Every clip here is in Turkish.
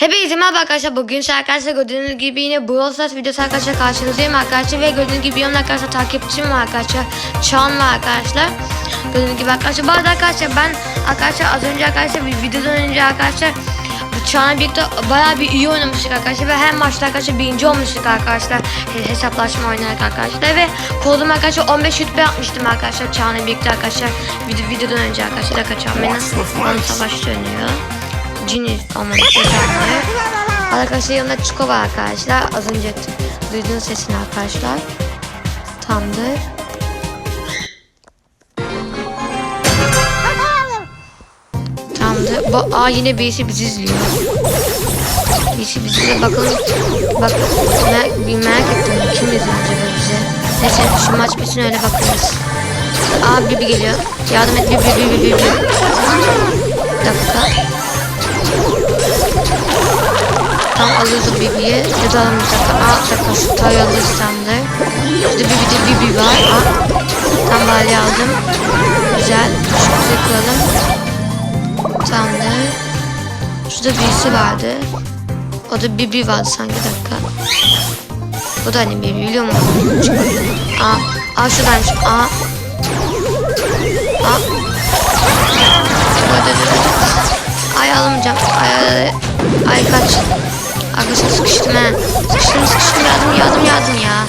Hepinize merhaba arkadaşlar. Bugün arkadaşlar gördüğünüz gibi yine Brawl Stars videosu arkadaşlar karşınızdayım arkadaşlar. Ve gördüğünüz gibi yanımda arkadaşlar takipçim var arkadaşlar. Çağan var arkadaşlar. Gördüğünüz gibi arkadaşlar. Bu arada arkadaşlar ben arkadaşlar az önce arkadaşlar bir videodan önce arkadaşlar Çağan'la birlikte bayağı bir iyi oynamıştık arkadaşlar ve her maçta arkadaşlar birinci olmuştuk arkadaşlar He- hesaplaşma oynayarak arkadaşlar ve kodum arkadaşlar 15 rütbe yapmıştım arkadaşlar Çağan'la birlikte arkadaşlar video, videodan önce arkadaşlar da kaçan beni onu savaş dönüyor Cini olmanı seçenleri Arkadaşlar yanımda Çiko var arkadaşlar az önce duyduğunuz sesini arkadaşlar Tamdır Tamamdır. Bu, aa yine birisi bizi izliyor. Birisi bizi izliyor. Bakalım. Bak bir merak ettim. Kim izliyor acaba bize? Neyse şu maç bitsin öyle bakarız. Aa Bibi geliyor. Yardım et Bibi Bibi. Bibi. Bir dakika alırsam alırdı Bibi'yi ya da alamayacaksa A takası tay alırsamdır. Burada Bibi'de Bibi var. A. Tam bari aldım. Güzel. Şurada kuralım. Tamamdır. Şurada birisi vardı. O da Bibi vardı sanki dakika. Bu da hani Bibi biliyor musun? A. A şuradan çık. A. A. Ay alamayacağım. Ay, ay, ay kaç. Arkadaşlar sıkıştım he. Sıkıştım sıkıştım yardım yardım yardım ya.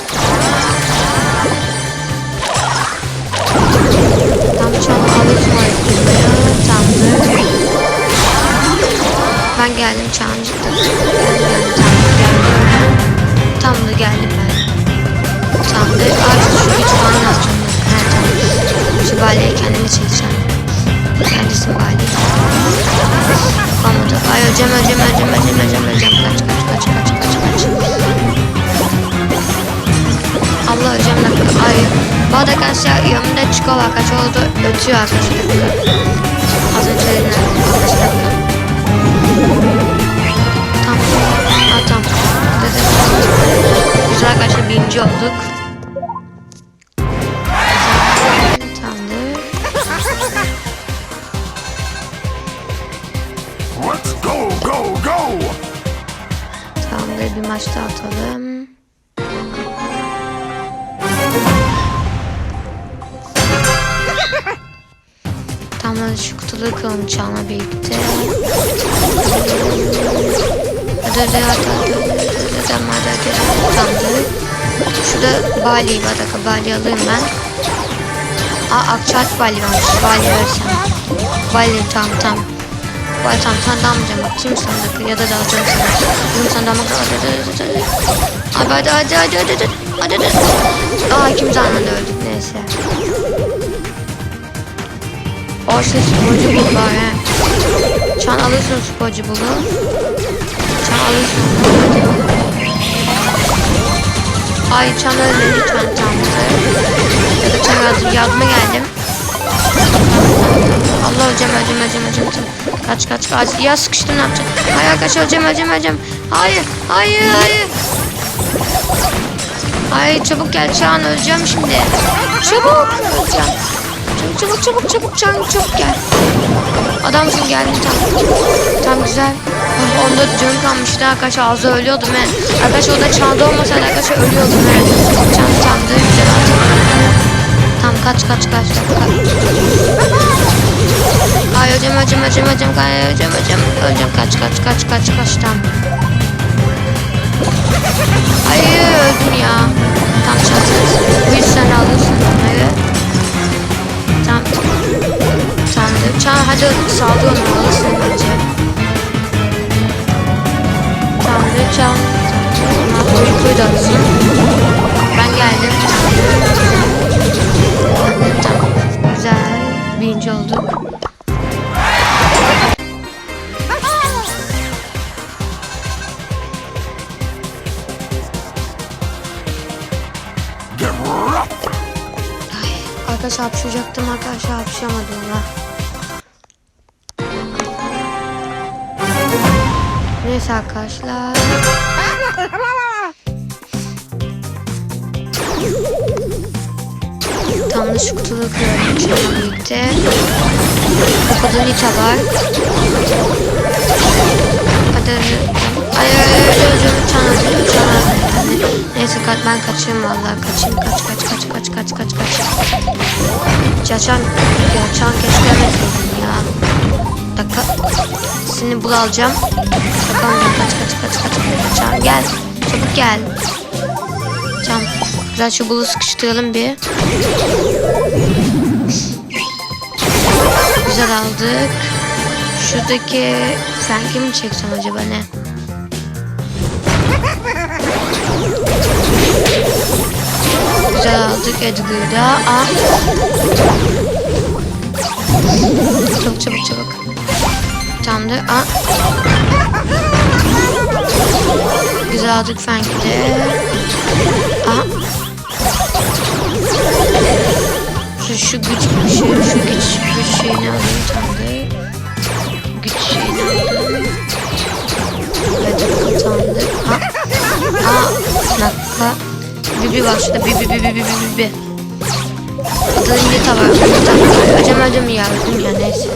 Tam çal alırsın o ekmeği. Tamamdır. Ben geldim çağıncıkta. Tamamdır geldim. Ben. Tamamdır. Artık şu güç falan lazım. He tamam. Şu baleyi kendime çekeceğim. Neredesin bale? Kalmadı. Ay öleceğim öleceğim öleceğim öleceğim öleceğim öleceğim. Kaç kaç kaç kaç kaç kaç. Allah öleceğim dakika. Ay. Bu arada arkadaşlar yanımda çikolata. Kaç oldu? Ötüyor arkadaşlar. Az önce elinden Şurada Bali var dakika Bali alayım ben. Aa Akçaat Bali varmış. Bali versem. Bali tamam tamam. Vay tamam sen de almayacağım. Bakayım sana ya da dağıtacağım sana. Bunu hadi hadi hadi hadi. Abi hadi hadi hadi hadi hadi. Hadi hadi. Aa ikimiz anında öldük neyse. O işte sporcu bul var he. Çan alırsın sporcu bulu. Çan alırsın. Ay çan öyle lütfen tamamdır. Ya da çan yardım, yardıma geldim. Allah öleceğim öleceğim öleceğim öleceğim. Kaç kaç kaç. Ya sıkıştım ne yapacağım? Hayır kaç öleceğim öleceğim öleceğim. Hayır hayır hayır. Hayır çabuk gel Çağan öleceğim şimdi. Çabuk öleceğim. Çabuk çabuk çabuk çabuk Çağan çabuk gel. Adamsın geldin tam. Tam güzel. Onda canım kalmıştı arkadaşlar ağzı ölüyordum he. Arkadaşlar orada Çağan'da olmasaydı arkadaşlar ölüyordum he. Çağan tamdı güzel aldım. Tam kaç kaç kaç kaç. Ay öleceğim öleceğim öleceğim öleceğim ay, öleceğim öleceğim öleceğim kaç kaç kaç kaç kaç tam. Ay öldüm ya. Tam şanssız. Bu yüzden alırsın Çağ hadi saldırın orası bence. Tamam ve çağ. Uykuyu da atsın. Ben geldim. Tamam. Güzel. Birinci olduk. Arkadaşlar hapşıracaktım arkadaşlar hapşıramadım ya. Neyse arkadaşlar. Tam da şu kutuda kırıyorum şununla birlikte. Kapadığın ita var. Hadi. Ay ay ay çocuğum çanadı çanadı. Neyse kaç ben kaçayım vallahi kaçayım kaç kaç kaç kaç kaç kaç kaç. Çaçan ya çan keşke ya. Dakika. Seni bul alacağım. Bakalım kaç kaç kaç kaç kaç. Çan gel. Çabuk gel. Tamam. Güzel şu bulu sıkıştıralım bir. Güzel aldık. Şuradaki Frank'i mi çeksem acaba ne? Güzel aldık Edgar'ı da. Aa. Çabuk çabuk çabuk. Tamamdır. Aa. Aldık Frank'i de. Şu, şu güç, şu, şu güç, güç şeyini alayım tamamdır. Güç şeyini aldım. Evet tamamdır. Ha. Aa, dakika. Bibi var şurada. Bibi, bibi, bibi, bibi. Adının Nita var. Nita. Acım acım yardım ya neyse.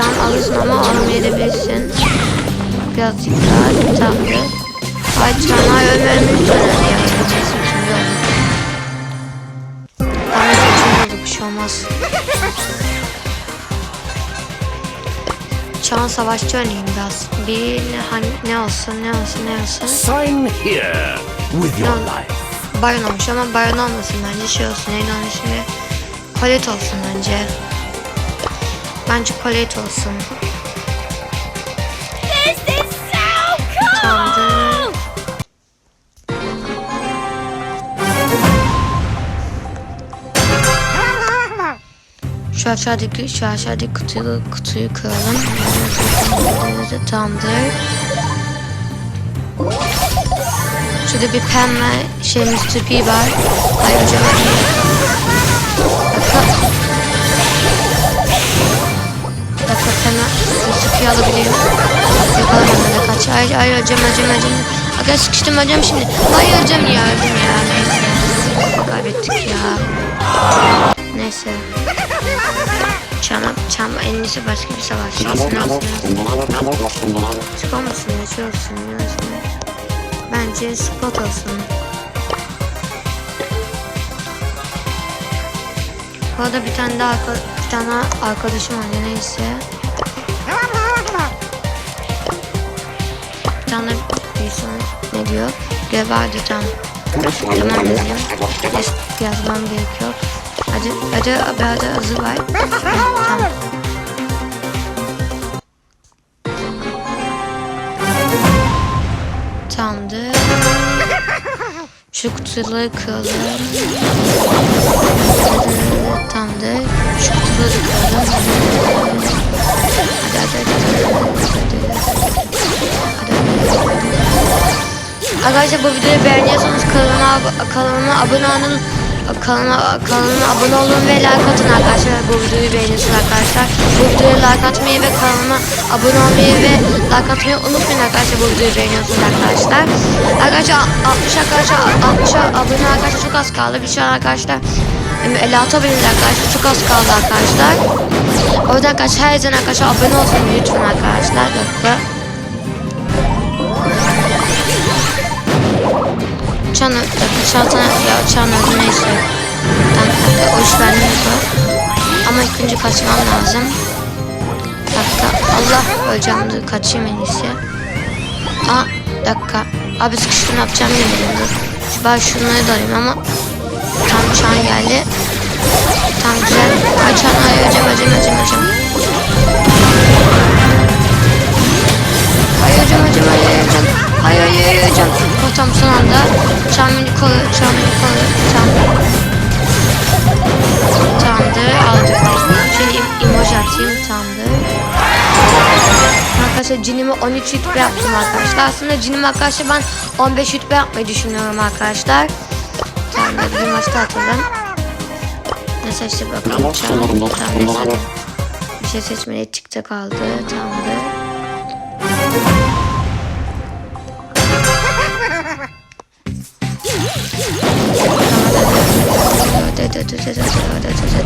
Çan alırsın ama almayabilirsin. Birazcık daha tamamdır. Ay Çan ay ölmeyelim lütfen ya. Neyse şimdi oldu. Ama seçim oldu bir şey olmaz. Çan savaşçı oynayayım biraz. Bir ne, hani, ne olsun ne olsun ne olsun. Sign here with your life. Baron olmuş ama Baron olmasın bence şey olsun onun ismi? Colette olsun bence. Bence Colette olsun. This is so cool! Tamamdır. Şu aşağıdaki şu aşağıdaki kutuyu kutuyu kıralım. Tamamdır. Şurada bir pembe şey Mr. P var. Ay pembe Mr. P alabilirim. Yakalamadım da kaç. Ay ay hocam hocam hocam. Aga sıkıştım hocam şimdi. Ay hocam ya öldüm ya neyse. Kaybettik ya. Neyse. Çam, çam en iyisi başka bir olsun. Spot olsun ya şey olsun ya. Bence spot olsun. Bu arada bir tane daha bir tane arkadaşım var neyse. Bir son ne diyor? Vardı tam. Tamam. Neyse, yazmam gerekiyor. Hadi hadi hadi hazır var. Tamam. Tamamdır. Şu kutuları kıralım. Tamamdır. Şu kutuları kıralım. Hadi hadi. hadi, hadi. Arkadaşlar bu videoyu beğeniyorsanız kanalıma, kanalıma abone olun. Kanalıma, kanalıma abone olun ve like atın arkadaşlar. Bu videoyu beğeniyorsunuz arkadaşlar. Bu videoya like atmayı ve kanalıma abone olmayı ve like atmayı unutmayın arkadaşlar. Bu videoyu beğeniyorsunuz arkadaşlar. Arkadaşlar 60 arkadaşlar 60 abone arkadaşlar çok az kaldı. Bir şey arkadaşlar 56 abone arkadaşlar çok az kaldı arkadaşlar. O yüzden arkadaşlar her zaman arkadaşlar abone olsun lütfen arkadaşlar. Dakika. Çan, çantana, ya çan adı neyse. Dakika, o iş yok. Ama ilk önce kaçmam lazım. Dakika, Allah öleceğim, kaçayım en iyisi. Aa, dakika. Abi sıkıştım yapacağım bilmiyorum. Şu ben şunları da alayım ama tam çan geldi. Tam güzel. Ay çan, ay öleceğim, öleceğim, öleceğim, öleceğim. Ay öleceğim, öleceğim, ay. Ay ay ay öleceğim. O tam son anda. Koru, çan beni koru, çan. Tamamdır, aldık. Şimdi im- emoji atayım, tamamdır. Arkadaşlar cinimi 13 rütbe yaptım arkadaşlar. Aslında cinimi arkadaşlar ben 15 rütbe yapmayı düşünüyorum arkadaşlar. Tamamdır, bir maçta atalım. Ne seçtik bakalım. Tamam, neyse. Bir şey seçmedi, çıktı kaldı. Tamamdır.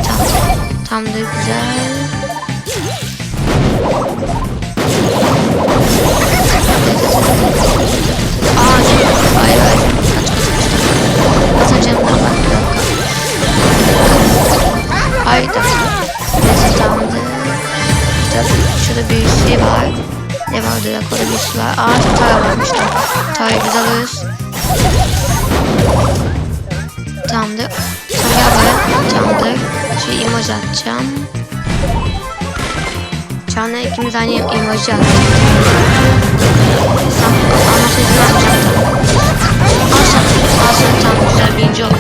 Tam, tam da güzel. Ay tamam. Neyse tamamdır. Şurada, şurada bir şey var. Ne var? Drakola bir şey var. Aa Tay varmış. Tay biz alırız. İmaj atacağım. Anda ikimiz aynı attık. Tamam. Ama sesini atacağım. Aslında, aslında tam güzel birinci olduk.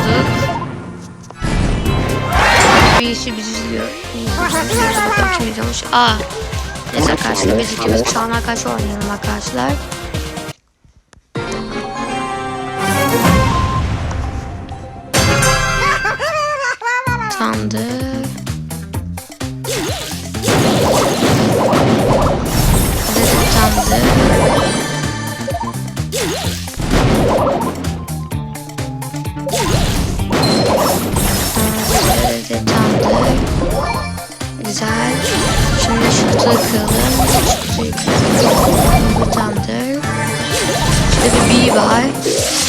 Birisi bizi izliyor. İzliyoruz. Bakalım kim izliyormuş. Aa. Neyse arkadaşlar biz ikimiz çalma karşı oynayalım arkadaşlar. Bu tamamdır. Şurada bir B var.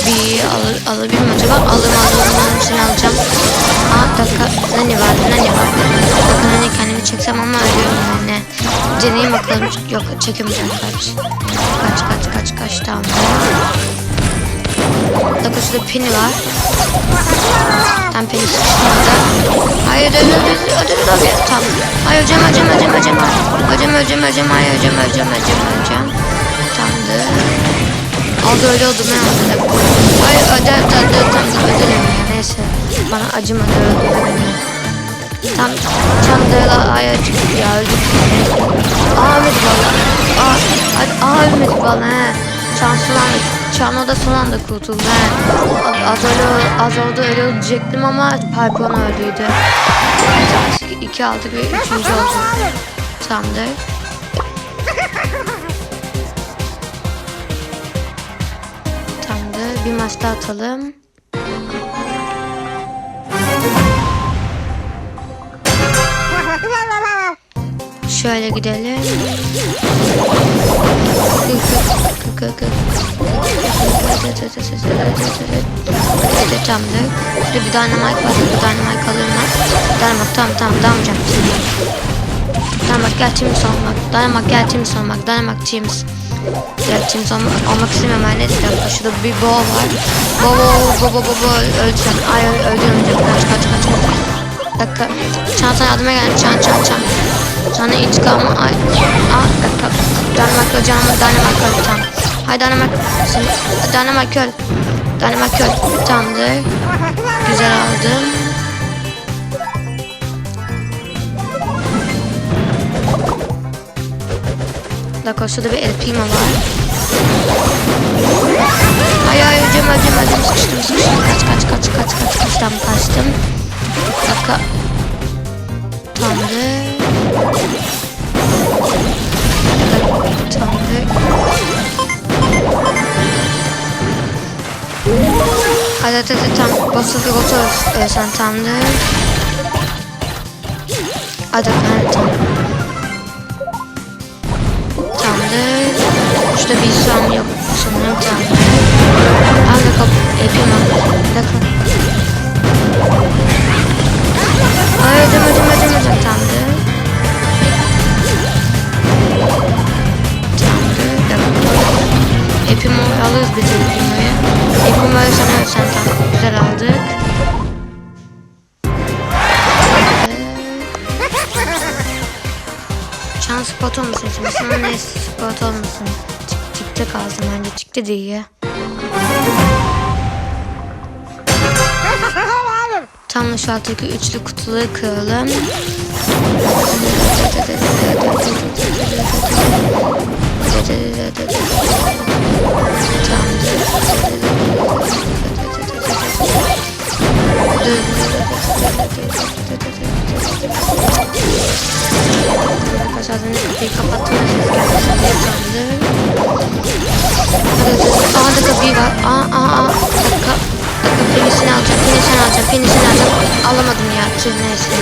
B'yi alır, alabilir miyim acaba? Alırım alırım seni alacağım. Aa dakika. Nani var? Nani var? Bakın hani kendimi çeksem ama ölüyorum yani. Deneyim bakalım. Yok çekemeyeceğim kaç. Kaç kaç kaç kaç tamamdır. Şurada pini var. Tam pini sıkıştım orada. Hayır ödüm ödüm ödüm ödüm. Tamam. Hayır hocam hocam hocam hocam. Hocam hocam hocam hayır hocam hocam hocam hocam. Tamamdır. Az öyle oldu ben anladım. Hayır öder öder öder tam öderim ya neyse. Bana acımadı beni. Tam tam da hayır ya öldük. Ölmedi valla. Aa, aa ölmedi valla. Şanslı lan. Çano da son anda kurtuldu he. Az öyle az öyle ölecektim ama Parkon öldüydü. Evet, iki aldık ve üçüncü oldu. Tamamdır. Tamamdır. Bir maç daha atalım. Şöyle gidelim. Evet tamamdır. Şurada bir dynamite var. Bir dynamite alırım ben. Dynamite tamam tamam dalmayacağım. Dynamite gel team olmak. Dynamite gel team olmak. Dynamite teams. Gel team olmak, olmak istemiyorum ben. Ne dedim? Şurada bir boğa var. Boğa boğa boğa boğa boğa öleceğim. Ay öldürüyorum. Kaç kaç kaç. Bir dakika. Çan sana yardıma gel. Çan çan çan. Sana intikamı ay. Dynamite öleceğim ama Dynamite öldü tamam. Hay Dynamite. Dynamite öl. Dynamite öl. Tamamdır. Güzel aldım. Dakika şurada bir El Primo var. Ay ay hocam hocam hocam sıkıştım sıkıştım. Kaç kaç kaç kaç kaç kaç tam kaçtım. Dakika. Hadi tam. Basılı otur. Ee, sen tamamdır. Hadi hadi tamam. Tamamdır. Şurada bir işlem yok. Sanırım tamamdır. Al da kapı. Al. Bakın. Ay hocam hocam hocam hocam tamamdır. Tamamdır. Bakın. Epimo alırız biz Epimo'yu. Epimo'yu sana ölsen spot olmasın şimdi. Sana ne spot olmasın. Çık, çıktı kalsın bence. Çıktı ya. Tam da şu alttaki üçlü kutuları kıralım. Arkadaşlar ben kapıyı kapattım. Aa da kapıyı var. Aa aa aa. Dakika. Dakika penisini alacağım. Penisini alacağım. Penisini alacağım. Alamadım ya. Tüh neyse.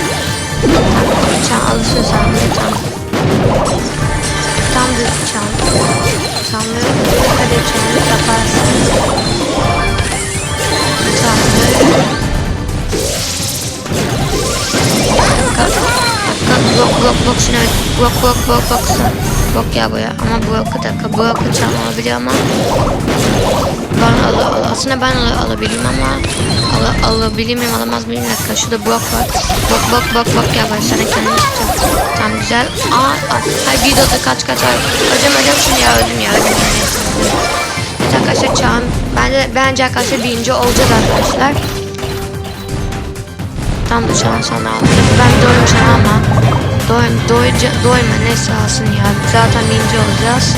Çan alırsın sen. Tamam. Tam düz çan. Tamam. Hadi çan. Yaparsın. Tamamdır. Dakika. Dakika. Blok Brock Brock şuna Brock Brock Brock Brock Brock gel buraya ama Brock'u dakika Brock'u çam alabiliyor ama. Ben al, al, aslında ben al, alabilirim ama. Al, alabilir miyim alamaz mıyım? Dakika şurada Brock var. Brock Brock Brock gel buraya sana kendimi tutacağım. Tamam güzel. Aa, aa. Hayır bir de kaç kaç ay. Hocam hocam şunu ya öldüm ya. Öldüm ya. Evet arkadaşlar Çağan bence, bence arkadaşlar birinci olacağız arkadaşlar Tam da sana aldı. Ben doyum ama doyum, doyunca, doyma ne sağsın ya. Zaten birinci olacağız.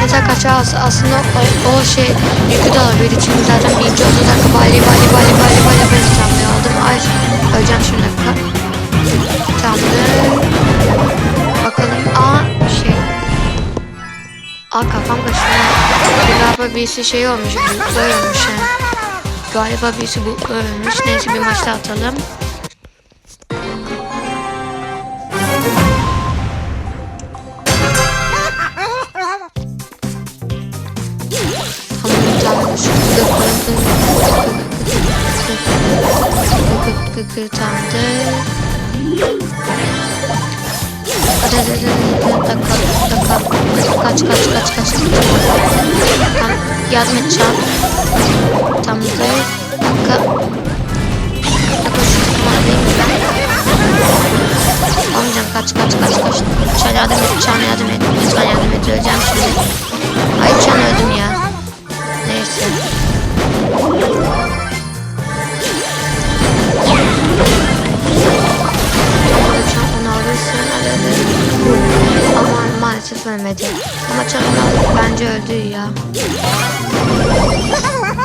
Evet arkadaşlar as- aslında o, o şey yükü de alabilirdi çünkü zaten birinci olacağız. Dakika bali bali bali bali bali bali tamamdır aldım. Ay öleceğim şimdi dakika. Tamamdır. Bakalım. Aa şey. Aa kafam kaçtı. Galiba birisi şey olmuş. Olmuş yani. Galiba birisi bulutlar olmuş. Neyse bir maçta atalım. Tamam tamam. Şu kık kık kık kık kık kık kık tamamdır. Hadi hadi hadi hadi dakika dakika kaç kaç kaç kaç Tamam yardım et çal Olmayacağım kaç kaç kaç kaç. Çal yardım et çal yardım et. Lütfen yardım et öleceğim şimdi. Hayır çal öldüm ya. Neyse. Lütfen onu alırsın hadi. Hadi Ama maalesef ölmedi Ama al bence öldü ya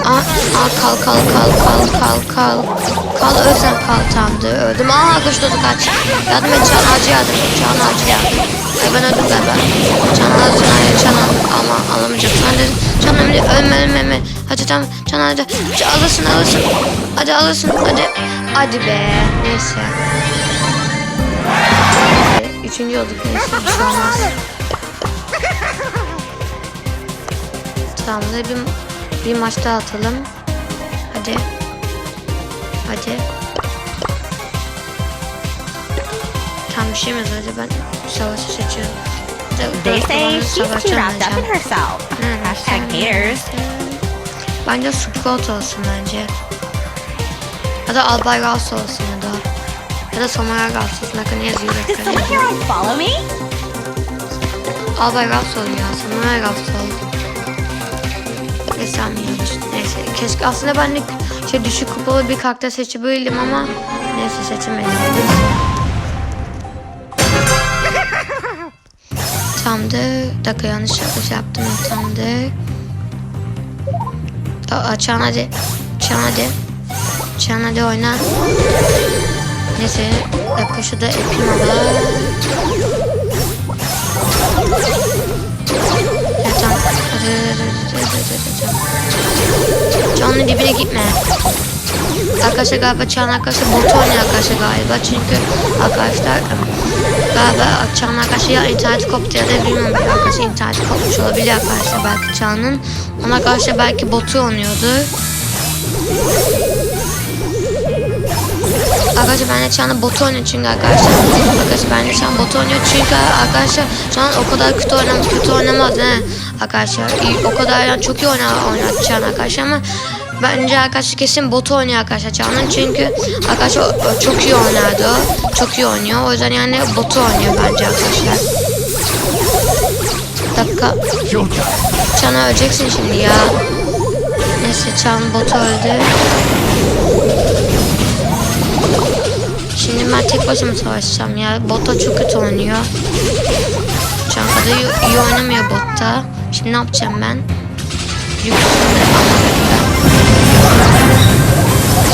Aa, aa kal kal kal kal kal kal. Kal ölsem kal tamamdır öldüm. Aa koş Dodu kaç. Yardım et Can acı yardım et Can acı yardım Ay ben öldüm galiba. Can acı hayır Can al ama alamayacaksın Hadi Can ölme ölme ölme ölme Hadi tamam Can Can, alırsın alırsın. Hadi alırsın hadi. Hadi be neyse. Üçüncü olduk neyse bir şey olmaz. Tamamdır bir, bir maç daha atalım. Hadi. Hadi. Tam bir şey mi hadi ben savaşı seçiyorum. They say she's too wrapped up in herself. Hashtag haters. Bence Sprout olsun bence. Ya da Albay Ross olsun ya da. Ya da Samurai Ross olsun. Bakın yazıyor. Does someone here follow me? Albay Ross ol ya. Samurai Ross ol. Desem yanlış. Neyse. Keşke aslında ben de şey düşük kupalı bir karakter seçebilirdim ama neyse seçemedim. Tamamdır. Dakika yanlış yapış yaptım. Tamamdır. Aa, Çağan hadi. Çağan hadi. Çağan hadi oyna. Neyse. Dakika şurada epim var. Hadi. Çağan'ın dibine gitme. Arkadaşlar galiba Çağan arkadaşlar bot oynuyor arkadaşlar galiba. Çünkü arkadaşlar galiba Çağan arkadaşlar ya internet koptu ya da bilmiyorum arkadaşlar internet kopmuş olabilir arkadaşlar belki Çağan'ın. Ona arkadaşlar belki botu oynuyordur. Arkadaşlar ben de Çağan'la bot oynuyor çünkü arkadaşlar. Arkadaşlar ben de Çağan bot oynuyor çünkü arkadaşlar Çağan o kadar kötü oynamaz, kötü oynamaz he. Arkadaşlar o kadar yani çok iyi oynar, oynar Çağan arkadaşlar ama Bence arkadaşlar kesin bot oynuyor arkadaşlar Çağan'ın çünkü arkadaşlar çok iyi oynardı. Çok iyi oynuyor. O yüzden yani botu oynuyor bence arkadaşlar. Dakika. Your turn. Çağan öleceksin şimdi ya. Neyse Çağan botu öldü. Şimdi ben tek başıma savaşacağım ya. Botta çok kötü oynuyor. Çağan kadar iyi, iyi oynamıyor botta. Şimdi ne yapacağım ben?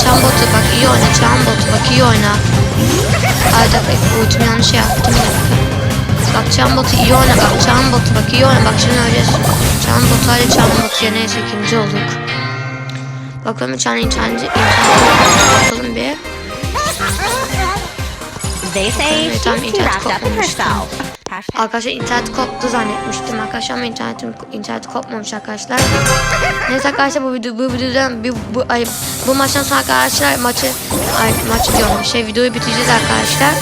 Çağan botu bak iyi oyna. Çağan botu bak iyi oyna. Ay dakika ultim yanlış yaptım bir dakika. Bak Çağan botu iyi oyna bak. Çağan botu bak iyi oyna. Bak şimdi öleceğiz. Çağan botu hadi Çağan botu ya neyse ikinci olduk. Bakalım Çağan interneti interneti bakalım bir. They say she's tam internet wrapped Arkadaşlar internet koptu zannetmiştim arkadaşlar ama internetim internet kopmamış arkadaşlar. Neyse arkadaşlar bu video bu videodan bir bu ay bu maçtan sonra arkadaşlar maçı ay, maç diyorum şey videoyu bitireceğiz arkadaşlar.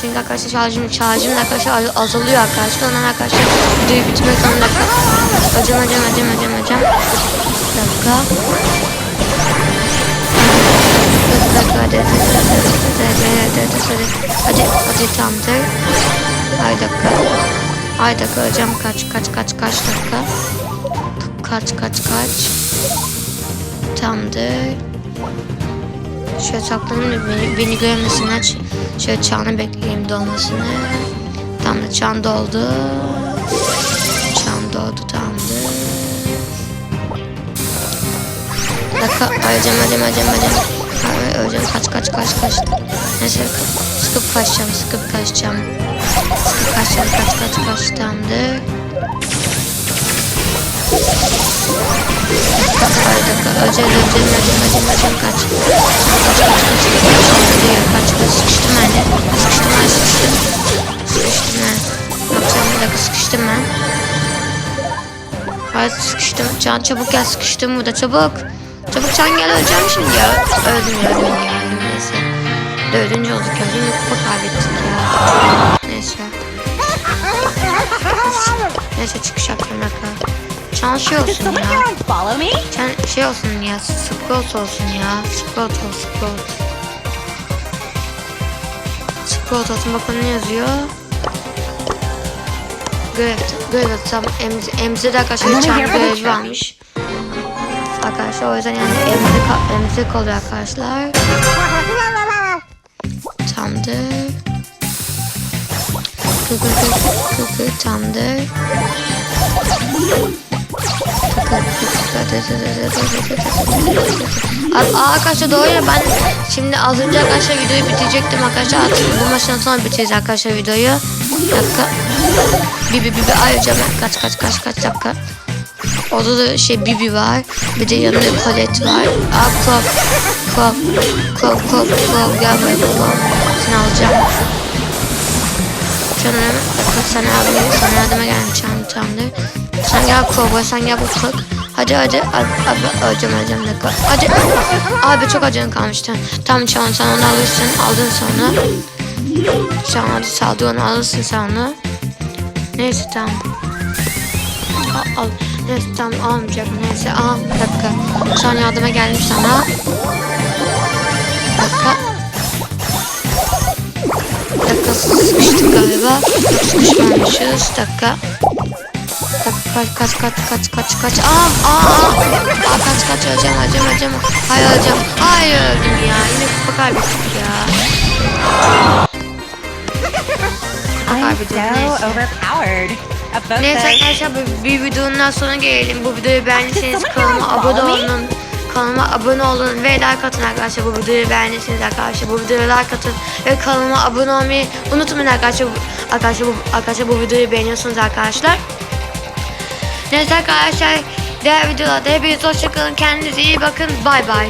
Çünkü arkadaşlar şarjım, şarjım da arkadaşlar az- azalıyor arkadaşlar. Ondan arkadaşlar videoyu bitirmek zorunda. Hocam hocam hocam hocam hocam. Bir dakika. Bir dakika hadi hadi hadi hadi hadi hadi hadi hadi tamamdır. Ay dakika. Ay dakika hocam kaç kaç kaç kaç dakika. Kaç kaç kaç. Tamamdır. Şöyle saklanayım da beni, beni görmesinler. Ç- Şöyle çağını bekleyeyim dolmasını. Tamamdır çağın doldu. Çağın doldu tamamdır. Dakika öleceğim öleceğim öleceğim. Ay, öleceğim kaç kaç kaç kaç. Neyse sıkıp kaçacağım sıkıp kaçacağım. Kaçacağım kaç kaç kaç tamamdır. Ay dakika öleceğim öleceğim öleceğim öleceğim öleceğim kaç. Kaç kaç kaç kaç kaç kaç kaç sıkıştım ben de. Sıkıştım ben sıkıştım. Sıkıştım ben. Yapacağım bir dakika sıkıştım ben. Ay sıkıştım. Can çabuk gel sıkıştım burada çabuk. Çabuk Can gel öleceğim şimdi ya. Öldüm ya öldüm ya. Dördüncü olduk ya. Yine kupa kaybettik ya. Neyse. Neyse çıkış yapacağım dakika. Can şey olsun ya. Can şey olsun ya. Sprout olsun ya. Sprout ol Sprout. Sprout olsun bakın ne yazıyor. Görev, görev tam emzi, emzi de arkadaşlar çan uçak. varmış. Arkadaşlar o yüzden yani emzik, emzik oluyor arkadaşlar. Kı kı kı tamdır. Aa, arkadaşlar doğru ben şimdi az önce arkadaşlar videoyu bitirecektim arkadaşlar artık bu maçtan sonra bitireceğiz arkadaşlar videoyu. Dakika. Bibi bibi ayrıca ben kaç kaç kaç kaç dakika. Orada da şey Bibi var. Bir de yanında Colette var. Aa Kop. Kop Kop Kop. Gel buraya Kop. Seni alacağım. Canım. Dakika sen abi. Sana yardıma. Canım tamamdır. Sen gel Kop. Sen gel bu Kop. Hadi hadi. Abi, öleceğim öleceğim dakika. Hadi. Abi çok acın kalmıştı. Tamam Çağan sen onu alırsın. Aldın sonra. Çağan hadi saldı onu alırsın sen onu. Neyse tamam. Al, al. Neyse tamam almayacak. Neyse al. Bir dakika. Şu an yardıma geldim sana. Bir dakika. Bir dakika sıkıştık galiba. Yok sıkışmamışız. Bir dakika. Bir dakika kaç kaç kaç kaç kaç. Aa aa aa. Kaç kaç öleceğim öleceğim öleceğim. Hayır öleceğim. Hayır öldüm ya. Yine kupa kaybettik ya. I'm so overpowered. A boat Neyse arkadaşlar bu bir videonun daha sonuna gelelim. Bu videoyu beğendiyseniz Someone kanalıma abone follow me? olun. Kanalıma abone olun ve like atın arkadaşlar. Bu videoyu beğendiyseniz arkadaşlar bu videoyu like atın ve kanalıma abone olmayı unutmayın arkadaşlar. Bu- Arkadaşlar bu, arkadaşlar bu videoyu beğeniyorsunuz arkadaşlar. Neyse arkadaşlar diğer videolarda hepiniz hoşçakalın. Kendinize iyi bakın. Bay bay.